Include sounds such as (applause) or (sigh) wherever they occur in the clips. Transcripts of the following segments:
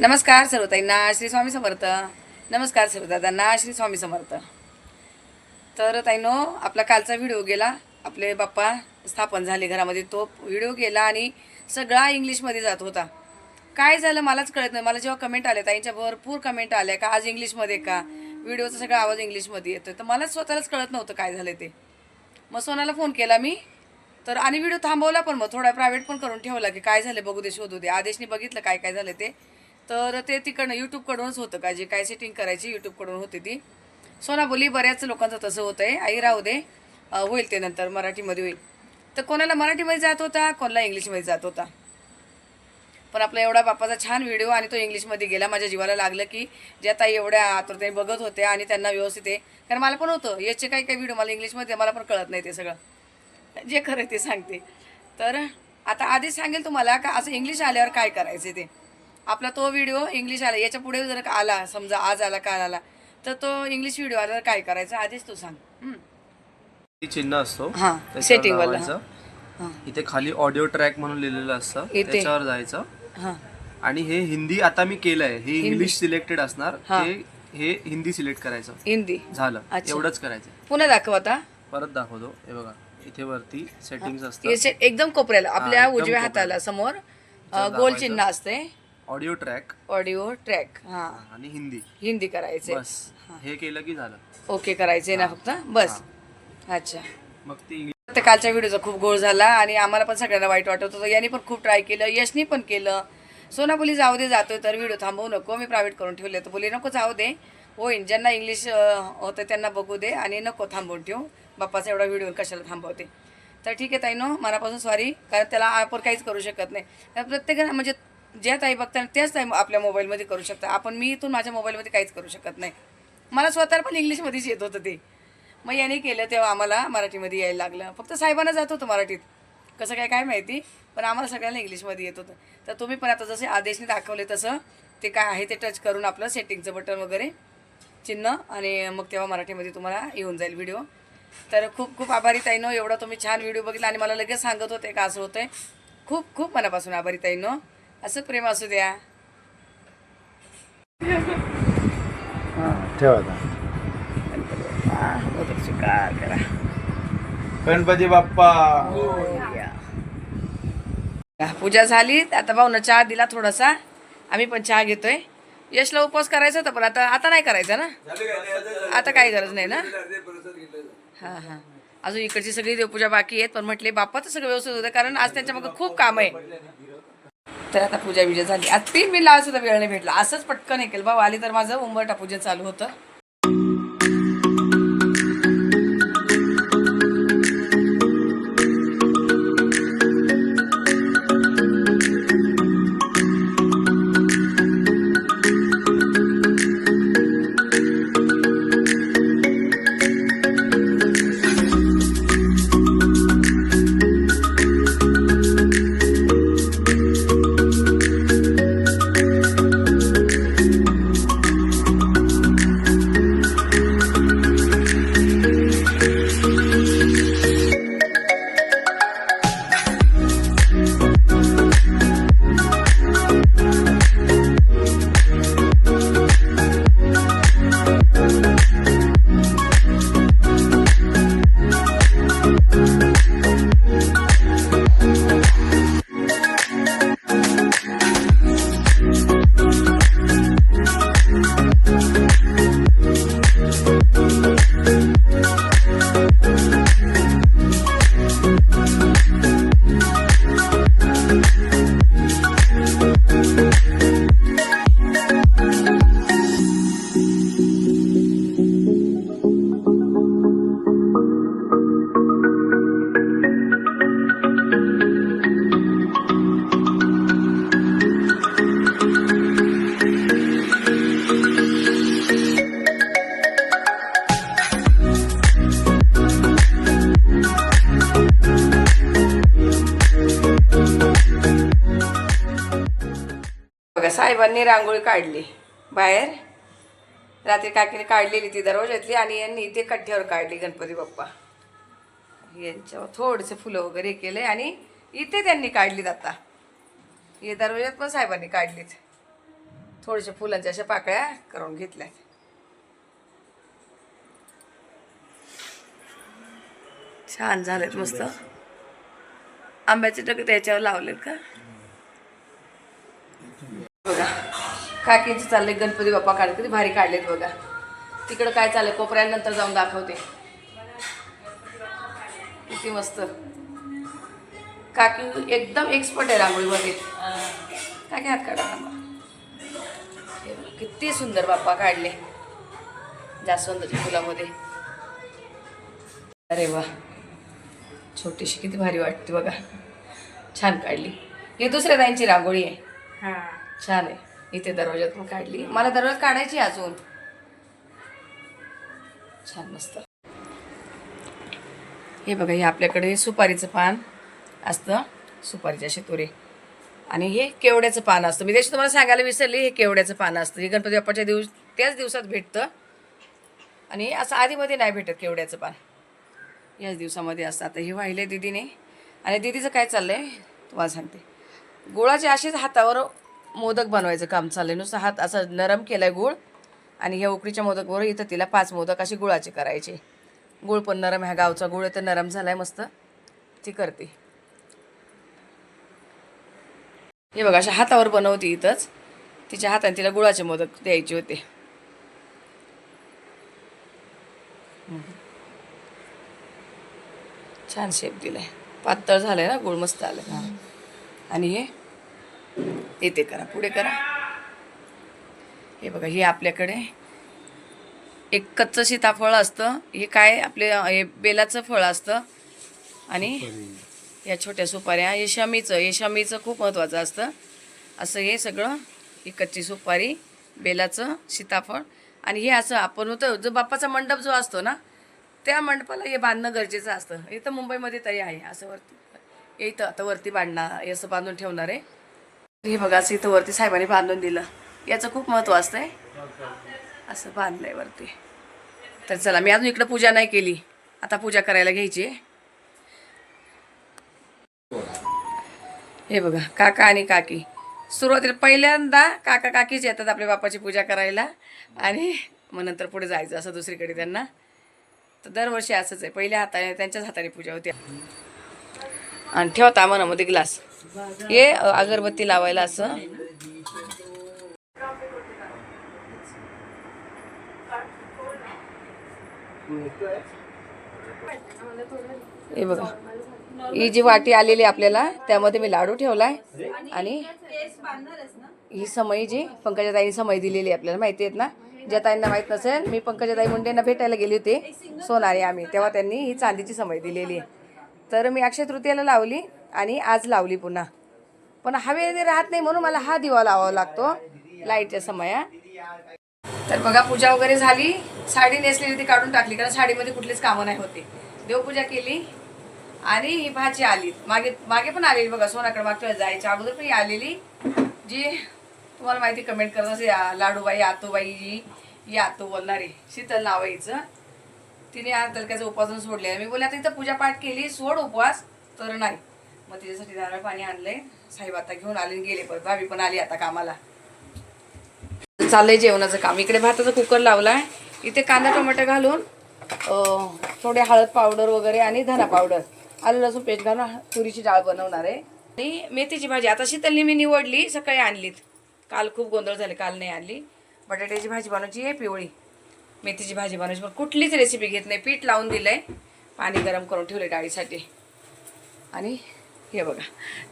नमस्कार सर्वताईंना श्री स्वामी समर्थ. नमस्कार सर्वदादांना श्री स्वामी समर्थ. तर ताईनो आपला कालचा व्हिडिओ गेला. आपले बाप्पा स्थापन झाले घरामध्ये. तो व्हिडिओ गेला आणि सगळा इंग्लिशमध्ये जात होता. काय झालं मलाच कळत नाही. मला जेव्हा कमेंट आल्या ताईंच्या भरपूर कमेंट आल्या का आज इंग्लिशमध्ये का? व्हिडिओचा सगळा आवाज इंग्लिशमध्ये येतो तर मला स्वतःलाच कळत नव्हतं काय झालं ते. मग सोनाला फोन केला मी. तर आणि व्हिडिओ थांबवला पण मग. थोडा प्रायव्हेट पण करून ठेवला की काय झालं बघू दे शोधू दे. आदेशने बघितलं काय काय झालं ते. तर ते तिकडनं यूट्यूबकडूनच होतं का? जे काय सेटिंग करायची यूट्यूबकडून होती ती. सोना बोली बऱ्याच लोकांचं तसं होतं आहे आई राहू दे. होईल ते नंतर. मराठीमध्ये होईल. तर कोणाला मराठीमध्ये जात होता? कोणाला इंग्लिशमध्ये जात होता? पण आपला एवढा बापाचा छान व्हिडिओ आणि तो इंग्लिशमध्ये गेला. माझ्या जीवाला लागलं की ज्या ताई एवढ्या आतुरतेने बघत होते आणि त्यांना व्यवस्थित आहे. कारण मला पण होतं. याचे काही काही व्हिडिओ मला इंग्लिशमध्ये मला पण कळत नाही ते सगळं. जे खरं ते सांगते. तर आता आधीच सांगेल तुम्हाला का असं इंग्लिश आल्यावर काय करायचं ते? आपला तो व्हिडिओ इंग्लिश आला. याच्यापुढे जर आला समजा आज आला काल आला तर तो इंग्लिश व्हिडिओ आल्यावर काय करायचं? आधीच तू सांग. चिन्ह असतो. हां, त्याच्यावर setting वाला, दाबायचं. हां. इथे खाली ऑडिओ ट्रॅक म्हणून लिहिलेलं असतं. इथे. त्याच्यावर जायचं. हां. आणि हे हिंदी आता मी केलंय. हे इंग्लिश सिलेक्टेड असणार. हा. हिंदी सिलेक्ट करायचं. हिंदी. झालं. अच्छा. एवढंच करायचं. पुन्हा दाखव आता. परत दाखवतो. हे बघा. इथे वरती सेटिंग्स हे. असतात. एकदम कोपऱ्याला. आपल्या एकदम उजव्या कोपऱ्याला. हाताला समोर अ, गोल दाबायचं. चिन्ह असते ऑडिओ ट्रॅक. Audio track. हा आणि हिंदी. हिंदी करायचे. बस. हे. केलं की झालं. ओके करायचे ना फक्त? बस. अच्छा. मग ते तर कालच्या व्हिडिओचा खूप गोळ झाला आणि आम्हाला पण सगळ्यांना वाईट वाटत होतं. यांनी पण खूप ट्राय केलं. यशनी पण केलं. सोना बोली जाऊ दे जातोय तर व्हिडिओ थांबवू नको. मी प्रायव्हेट करून ठेवले तर बोली नको जाऊ दे. होईन. ज्यांना इंग्लिश होतं त्यांना बघू दे आणि नको थांबवून ठेवू. बाप्पाचा एवढा व्हिडिओ कशाला थांबवते? तर ठीक आहे ताई नो मनापासून सॉरी कारण त्याला आपण काहीच करू शकत नाही. कारण प्रत्येकाला म्हणजे ज्या ताई बघताना त्याच ताई आपल्या मोबाईलमध्ये करू शकता आपण मी इथून माझ्या मोबाईलमध्ये काहीच करू शकत नाही. मला स्वतःला पण इंग्लिशमध्येच येत होतं ते. मग याने केलं तेव्हा आम्हाला मराठीमध्ये यायला लागलं. फक्त साहेबांना जात होतं मराठीत. कसं काय काय माहिती? पण आम्हाला सगळ्यांना इंग्लिशमध्ये येत होतं. तर तुम्ही पण आता जसे आदेशने दाखवले तसं ते काय आहे ते टच करून आपलं सेटिंगचं बटन वगैरे चिन्ह आणि मग तेव्हा मराठीमध्ये तुम्हाला येऊन जाईल व्हिडिओ तर खूप खूप आभारी ताईनो एवढा तुम्ही छान व्हिडिओ बघितला आणि मला लगेच सांगत होते का असं होतं खूप खूप मनापासून आभारी ताईनो. असं प्रेम असू द्या. ठेवा आता. मोदक स्वीकार करा गणपती बाप्पा. पूजा झाली. आता भाऊनं चहा दिला थोडासा. आम्ही पण चहा घेतोय. यशला उपवास करायचा होता पण आता आता नाही करायचा ना? आता काही गरज नाही ना? हां हां. अजून इकडची सगळी देवपूजा बाकी आहेत पण म्हटले बाप्पाचं सगळं व्यवस्थित होतं कारण आज त्यांच्या मग खूप काम आहे. तर आता पूजा बिजा झाली. आज तीन मी लावायचं सुद्धा वेळ नाही भेटला. असंच पटकन हे केलं आली तर माझं उंबरटा पूजा चालू होतं. बघा साहेबांनी रांगोळी काढली. बाहेर रात्री काकीने काढलेली ती दरवाजातली आणि यांनी इथे कट्ट्यावर काढली गणपती बाप्पा. यांच्यावर थोडेसे फुलं वगैरे केले आणि इथे त्यांनी काढलीत आता. हे दरवाजात पण साहेबांनी काढलीत. थोडेसे फुलांच्या अशा पाकळ्या करून घेतल्या छान झालेत मस्त. आंब्याचे टक त्याच्यावर लावलेत का? बघा. काकींचे चालले गणपती बाप्पा काढले किती भारी काढलेत बघा. तिकडं काय चाललंय? कोपऱ्यानंतर जाऊन दाखवते. किती मस्त. काकी एकदम एक्सपर्ट आहे रांगोळीमध्ये. काकी हात काढा किती सुंदर बाप्पा काढले. जास्वंदाच्या फुलामध्ये. अरे वा. छोटीशी किती भारी वाटते बघा. छान काढली. ही दुसऱ्या ताईंची रांगोळी आहे. छान आहे. इथे दरवाजात पण काढली. मला दरवाजा काढायची आहे अजून. छान मस्त. हे बघा हे आपल्याकडे सुपारीचं पान असतं. सुपारीच्या शेतोरे. आणि हे केवड्याचं पान असतं. मी त्याशी तुम्हाला सांगायला विसरली हे केवड्याचं पान असतं. हे गणपती बाप्पाच्या दिवस त्याच दिवसात भेटतं. आणि असं आधीमध्ये नाही भेटत केवड्याचं पान. याच दिवसामध्ये असतं. आता हे आहे दिदीने. आणि दिदीचं काय चाललं आहे तुम्हाला सांगते. गोळाचे असेच हातावर मोदक बनवायचं काम चाललंय. नुसतं हात असं नरम केलाय गुळ आणि ह्या उकडीच्या मोदकवर इथं तिला पाच मोदक असे गुळाचे करायचे. गुळ पण नरम ह्या गावचा गुळ तर नरम झालाय मस्त. ती करते. हे बघा अशा हातावर बनवते इथंच. तिच्या हाताने तिला गुळाचे मोदक द्यायचे होते. छान शेप दिलाय. पातळ झालंय ना गुळ मस्त आलं आणि हे येते करा पुढे करा. हे बघा हे आपल्याकडे एक कच्चं सीताफळ असतं. हे काय आपले हे बेलाचं फळ असतं. आणि या छोट्या सुपाऱ्या हे शमीचं हे शमीचं खूप महत्त्वाचं असतं. असं हे सगळं ही कच्ची सुपारी बेलाचं सीताफळ. आणि हे असं आपण होतं जो बाप्पाचा मंडप जो असतो ना त्या मंडपाला हे बांधणं गरजेचं असतं. इथं मुंबईमध्ये तरी आहे असं वरती. हे इथं आता वरती बांधणार हे असं बांधून ठेवणार आहे. हे बघा असं इथं वरती साहेबांनी बांधून दिलं. याचं खूप महत्त्व असतंय. असं बांधलंय वरती. तर चला मी अजून इकडं पूजा नाही केली. आता पूजा करायला घ्यायची आहे. हे बघा काका आणि काकी. सुरुवातीला पहिल्यांदा काका काकीच येतात आपल्या बापाची पूजा करायला. आणि मग नंतर पुढे जायचं असं दुसरीकडे त्यांना. तर दरवर्षी असंच आहे. पहिल्या हाताने त्यांच्याच हाताने पूजा होती. आणि ठेवता मनामध्ये ग्लास. ये अगरबत्ती लावायला असं. हे बघा. ही जी वाटी आलेली आपल्याला त्यामध्ये मी लाडू ठेवलाय. आणि ही समई जी पंकजाताईंनी समय दिलेली आहे आपल्याला माहिती आहेत ना? ज्या ताईंना माहीत नसेल मी पंकजाताई मुंडेंना भेटायला गेली होते सोनारी आम्ही. तेव्हा त्यांनी ही चांदीची समय दिलेली आहे. तर मी अक्षय तृतीयाला लावली. आणि आज लावली पुन्हा. पण हवे राहत नाही म्हणून मला हा दिवा लावावा लागतो. लाईटच्या समया. तर बघा पूजा वगैरे झाली. साडी नेसलेली ती काढून टाकली. कारण साडीमध्ये कुठलीच कामं नाही होते. देवपूजा केली. आणि ही भाजी आली. मागे मागे पण आलेली बघा सोनाकडे मागच्या जायच्या अगोदर पण आलेली. जी तुम्हाला माहिती कमेंट करत असे या- लाडूबाई आतोबाई जी यातो आतो बोलणारी शीतल नाव तिने आज तलक्याचं उपासन सोडले. मी बोलले आता इथं पूजा पाठ केली सोड उपवास. तर नाही. मग तिच्यासाठी नारळ पाणी आणलंय. साहेब आता घेऊन आले आणि गेले परत. भाभी पण आली आता कामाला. चाललंय जेवणाचं काम. इकडे भाताचा कुकर लावलाय. इथे कांदा टोमॅटो घालून थोडे हळद पावडर वगैरे आणि धना पावडर. आलू लसूण पेस्ट घालून तुरीची डाळ बनवणार आहे. आणि मेथीची भाजी. आता शीतलनी मी निवडली सकाळी आणलीत. काल खूप गोंधळ झाले काल नाही आणली. बटाट्याची भाजी बनवायची आहे पिवळी. मेथीची भाजी बनवायची. पण कुठलीच रेसिपी घेत नाही. पीठ लावून दिलं आहे पाणी गरम करून ठेवले डाळीसाठी. आणि हे बघा.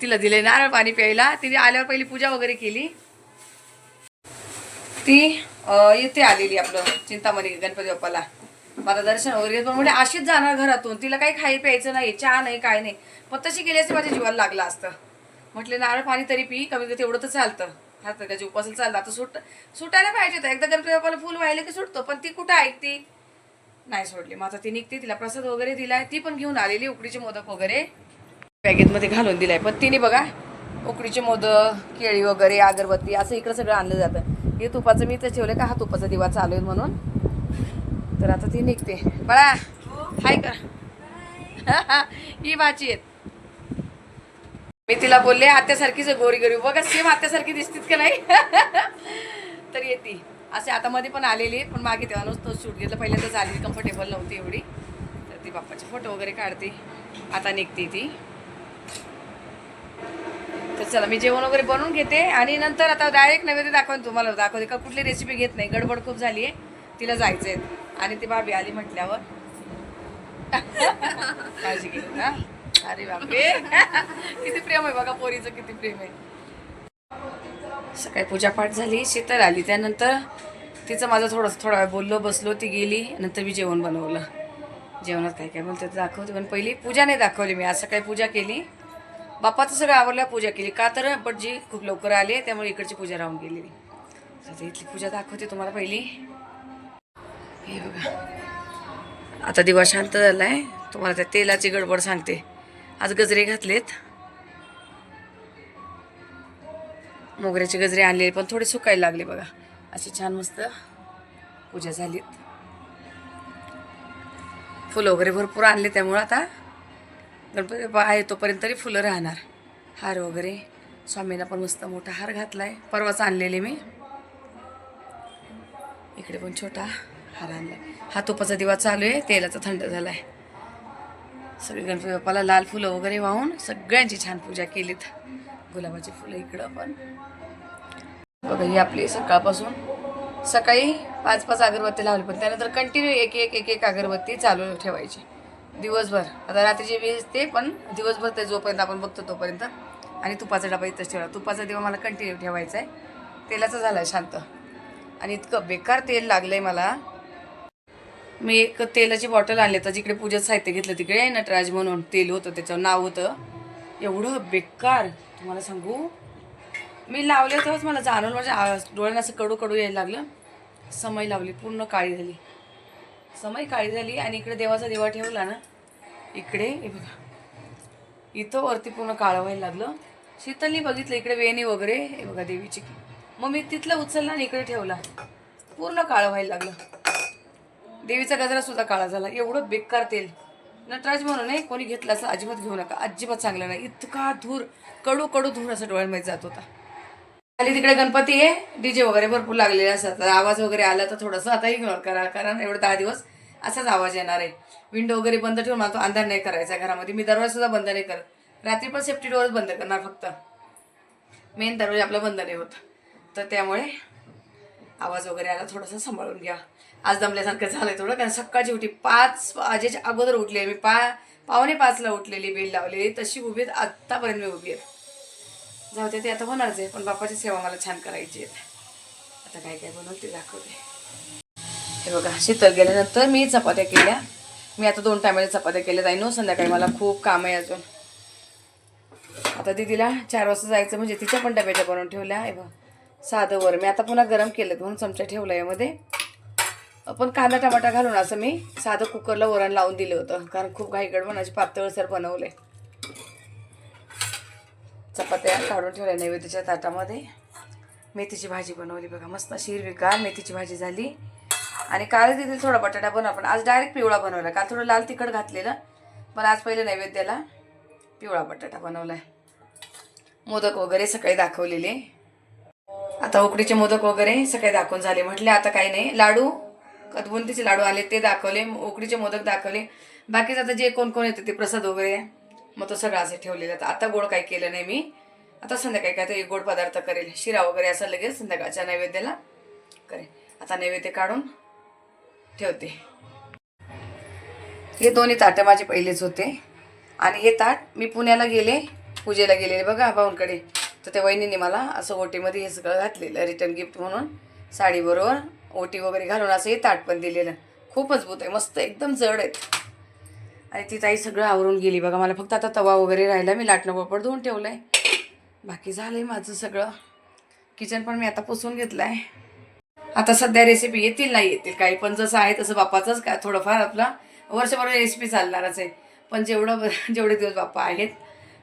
तिला दिले नारळ पाणी प्यायला. तिने आल्यावर पहिली पूजा वगैरे केली. ती इथे आलेली आपलं चिंतामणी गणपती बाप्पाला. माझं दर्शन वगैरे घेत, पण म्हणजे अशीच जाणार घरातून. तिला काही खाई प्यायचं नाही चहा नाही काय नाही. पण तशी गेली असते माझ्या जीवाला लागलं असतं. म्हटले नारळ पाणी तरी पी कमी कमी तेवढं तर चालतं. हा तर त्याच्या उपासाला चालतं आता सुट सुटायला पाहिजे होतं. एकदा गणपती बाप्पाला फुल व्हायला की सुटतो पण ती कुठं ऐकते नाही सोडली. मग आता ती निघते तिला प्रसाद वगैरे दिलाय. ती पण घेऊन आलेली उकडीचे मोदक वगैरे. बॅगेतमध्ये घालून दिलं आहे पण तिने बघा उकडीचे मोदक केळी वगैरे अगरबत्ती असं इकडं सगळं आणलं जातं. हे तुपाचं मी तर ठेवलं का? हा तुपाचा दिवा चालू आहे म्हणून. तर आता ती निघते. बळा हाय का? (laughs) ही भाची आहेत. मी तिला बोलले आत्यासारखीच गोरी गोरी बघा सेम आत्यासारखी दिसतीत का नाही? (laughs) तर येते. असे आता मध्ये पण आलेली पण मागे तेव्हा नुसतं शूट घेतलं. पहिल्यांदाच आली कम्फर्टेबल नव्हती एवढी. तर ती बाप्पाचे फोटो वगैरे काढते. आता निघते ती. तर चला मी जेवण वगैरे बनवून घेते आणि नंतर आता डायरेक्ट नैवेद्य दाखवून तुम्हाला दाखवते. का कुठली रेसिपी घेत नाही. गडबड खूप झाली आहे तिला जायचं आहे आणि ती भाभी आली म्हटल्यावर. (laughs) काळजी घे. ना अरे बापरे. (laughs) किती प्रेम आहे बघा पोरीचं किती प्रेम आहे. सकाळी पूजापाठ झाली शीतल आली. त्यानंतर तिचं माझं थोडंसं थोडा वेळ बोललो बसलो ती गेली. नंतर मी जेवण बनवलं. जेवणात काय काय बोलते दाखवते. पण पहिली पूजा नाही दाखवली मी. आज सकाळी पूजा केली. बाप्पाचं सगळं आवडल्या पूजा केली. का तर जी खूप लवकर आली त्यामुळे इकडची पूजा राहून गेलेली. आता इथली पूजा दाखवते तुम्हाला पहिली. हे बघा. आता दिवा शांत झालाय. तुम्हाला त्या तेलाची गडबड सांगते. आज गजरे घातलेत. मोगऱ्याचे गजरे आणलेले पण थोडे सुकायला लागले बघा. अशी छान मस्त पूजा झालीत. फुलं वगैरे भरपूर आणले त्यामुळं आता. गणपती बाप्पा आहे तोपर्यंत तरी फुलं राहणार. हार वगैरे. स्वामींना पण मस्त मोठा हार घातला आहे परवाच आणलेले मी. इकडे पण छोटा हार आणला हा तुपाचा दिवा चालू आहे. तेलाचा थंड झालाय. सगळे गणपती बाप्पाला लाल फुलं वगैरे वाहून सगळ्यांची छान पूजा केलीत. गुलाबाची फुलं इकडं पण. बघा ही आपली सकाळपासून. सकाळी पाच पाच अगरबत्ती लावली पण त्यानंतर कंटिन्यू एक एक एक एक अगरबत्ती चालू ठेवायची. दिवसभर. आता रात्रीची वीज ते पण दिवसभर ते जोपर्यंत आपण बघतो तोपर्यंत. आणि तुपाचा डबा इथंच ठेवला तुपाचा दिवा मला कंटिन्यू ठेवायचा आहे. तेलाचं झाला आहे शांत. आणि इतकं बेकार तेल लागलं आहे मला. मी एक तेलाची बॉटल आणली तर जिकडे पूजेचं साहित्य घेतलं तिकडे नटराज म्हणून. तेल होतं त्याचं नाव होतं. एवढं बेकार. तुम्हाला सांगू? मी लावले तेव्हाच मला जाणून माझ्या डोळ्यांना असं कडू कडू यायला लागलं. समय लावली पूर्ण काळी झाली. समय काळी झाली आणि इकडे देवाचा दिवा ठेवला ना इकडे हे बघा. इथं वरती पूर्ण काळं व्हायला लागलं. शीतलनी बघितलं इकडे वेणी वगैरे हे बघा देवीची. मग मी तिथलं उचलला आणि इकडे ठेवला. पूर्ण काळं व्हायला लागलं. देवीचा गजरा सुद्धा काळा झाला. एवढं बेकार तेल. नटराज म्हणून नाही कोणी घेतलं असं अजिबात घेऊ नका. अजिबात चांगलं नाही. इतका धूर कडू कडू धूर असं डोळ्यांमध्ये जात होता. खाली तिकडे गणपती आहे. डीजे वगैरे भरपूर लागलेले असतात. तर आवाज वगैरे आला तर थोडंसं आता इग्नोर करा. कारण एवढं दहा दिवस असाच आवाज येणार आहे. विंडो वगैरे बंद ठेवून मला तो अंधार नाही करायचा घरामध्ये. मी दरवाजा सुद्धा बंद नाही करत. रात्री पण सेफ्टी डोअरच बंद करणार फक्त. मेन दरवाजा आपला बंद नाही होत. तर त्यामुळे आवाज वगैरे आला. थोडंसं सांभाळून घ्या. आज दमल्यासारखं झालंय थोडं. कारण सकाळची उठी पाच वाजेच्या अगोदर उठले मी पा पावणे पाचला उठलेली. बेल लावलेली. तशी उभी आहेत आत्तापर्यंत मी उभी आहे. जाऊ दे ते आता होणारच आहे पण बापाची सेवा मला छान करायची आहे. आता काय काय बनवते ते दाखवते. हे बघा शीतल गेल्यानंतर मी चपात्या केल्या. मी आता दोन टायमाला चपात्या केल्या जाईन संध्याकाळी मला खूप काम आहे अजून. आता दीदीला चार वाजता जायचं म्हणजे तिच्या पण डब्याच्या बनवून ठेवल्या. आहे बघ साधं वर. मी आता पुन्हा गरम केलं म्हणून चमचा ठेवला यामध्ये. पण कांदा टमाटा घालून असं मी साधं कुकरला वरण लावून दिलं होतं. कारण खूप घाईगड गडबडाची पातळसर आहे चपात्या काढून ठेवल्या नैवेद्याच्या ताटामध्ये. मेथीची भाजी बनवली बघा मस्त अशी हिरवीगार मेथीची भाजी झाली. आणि काल तिथे थोडा बटाटा बनव पण आज डायरेक्ट पिवळा बनवला. काल थोडं लाल तिखट घातलेलं पण आज पहिले नैवेद्याला पिवळा बटाटा बनवलाय. मोदक वगैरे सकाळी दाखवलेले. आता उकडीचे मोदक वगैरे सकाळी दाखवून झाले. म्हटले आता काही नाही. लाडू कदबुंतीचे लाडू आले ते दाखवले. उकडीचे मोदक दाखवले. बाकीचं आता जे कोण कोण येतं ते प्रसाद वगैरे मग तो सगळं असे ठेवलेलं आता आता गोड काही केलं नाही मी. आता संध्याकाळी काय तरी गोड पदार्थ करेल. शिरा वगैरे असं लगेच संध्याकाळच्या नैवेद्याला करेल. आता नैवेद्य काढून ठेवते. हे दोन्ही ताटं माझे पहिलेच होते. आणि हे ताट मी पुण्याला गेले पूजेला गेलेले बघा भाऊंकडे. तर त्या वहिनीने मला असं ओटीमध्ये हे सगळं घातलेलं रिटर्न गिफ्ट म्हणून. साडीबरोबर ओटी वगैरे घालून असं हे ताट पण दिलेलं. खूप मजबूत आहे मस्त एकदम जड आहेत. आणि ती ताई सगळं आवरून गेली बघा मला फक्त आता तवा वगैरे राहिला मी लाटणं पापड धुवून ठेवलं आहे बाकी झालं आहे माझं सगळं. किचन पण मी आता पुसून घेतलं आहे आता सध्या रेसिपी येतील नाही येतील काही पण जसं आहे तसं बाप्पाचंच काय थोडंफार आपला वर्षभर रेसिपी चालणारच आहे. पण जेवढं (laughs) जेवढे दिवस बाप्पा आहेत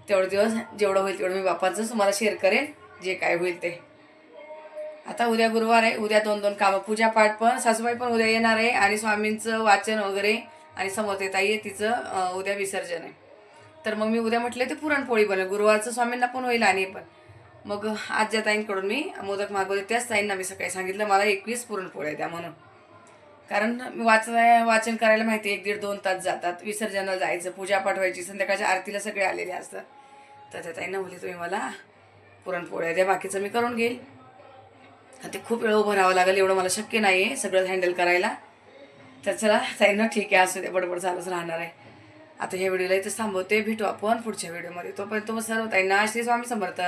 तेवढे दिवस जेवढं होईल तेवढं मी बाप्पाचंच तुम्हाला शेअर करेन जे काय होईल ते. आता उद्या गुरुवार आहे उद्या दोन दोन कामं पूजापाठ पण सासूबाई पण उद्या येणार आहे आणि स्वामींचं वाचन वगैरे आणि समोर ताई आहे तिचं उद्या विसर्जन आहे. तर मग मी उद्या म्हटलं ते पुरणपोळी बनवेल गुरुवारचं स्वामींना पण होईल आणि पण. मग आज ज्या ताईंकडून मी मोदक मागवले. त्याच ताईंना मी सकाळी सांगितलं मला एकवीस पुरणपोळ्या द्या म्हणून. कारण मी वाचन करायला माहिती एक दीड दोन तास जातात. विसर्जनाला जायचं पूजा पाठवायची संध्याकाळच्या आरतीला सगळे आलेले असतात. तर त्या ताईंना म्हणले तुम्ही मला पुरणपोळ्या द्या बाकीचं मी करून घेईल. ते खूप वेळ उभं राहावं लागेल एवढं मला शक्य नाही आहे सगळं हँडल करायला. तर चला ताईंना ठीक आहे असू दे बडबड चालूच राहणार आहे. आता हे व्हिडिओला इथं थांबवते भेटू आपण पुढच्या व्हिडिओमध्ये तोपर्यंत मग सर्व ताईंना श्री स्वामी समर्थ.